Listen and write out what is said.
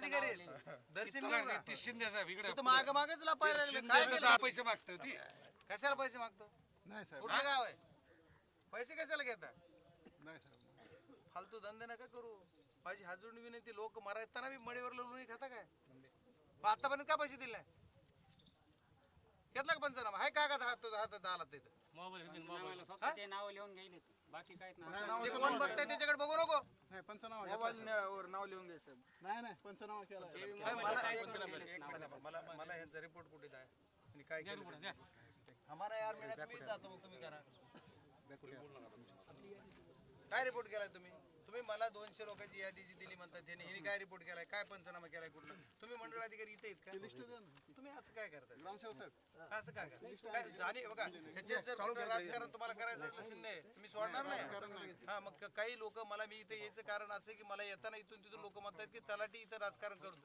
अधिकारी आहेत. दर्शन घेऊ का? ती शिंदे साहेब इकडे तू तर माग मागच लपायला लागला. शिंदे काय तर केलं दहा पैसे मागतो ती. कशाला पैसे मागतो? नाही साहेब. कुठलं गाव आहे? पैसे कशाला घेता नाही साहेब. फालतू धंदे नका करू. माझी हाजून विनंती लोक मरायताना बी मडीवर लोणी खाता काय? मग आतापर्यंत का पैसे दिले नाही? घेतला का पंचनामा? हाय कागद हात हातात आला तिथं? पंचनाम्याला फक्त हा? ते नाव लिहून गेले बाकी काहीच नाही, ते कोण बघताय त्याच्याकडे बघू नाव लिहून घ्या साहेब. नाही पंचनामा केला मला मला ह्यांचा रिपोर्ट कुठे आहे? आणि काय केलं? हमारा यार मिळत मी जातो मग तुम्ही करा काय रिपोर्ट केलाय तुम्ही? तुम्ही मला दोनशे लोकांची यादी जी दिली म्हणतात त्यांनी हिने काय रिपोर्ट केलाय? काय पंचनामा केलाय कुठला? तुम्ही मंडळ अधिकारी इथे आहेत लिस्ट का? द्या ना तुम्ही असं काय ग्रामसेवक साहेब. असं काय करताय? काय जाणे बघा ह्याच्यात जर फक्त राजकारण तुम्हाला करायचं असेल शिंदे तुम्ही सोडणार नाही. हा मग काही लोक मला मी इथे यायचं कारण असं की मला येताना इथून तिथून लोक म्हणतात की तलाठी इथं राजकारण करतो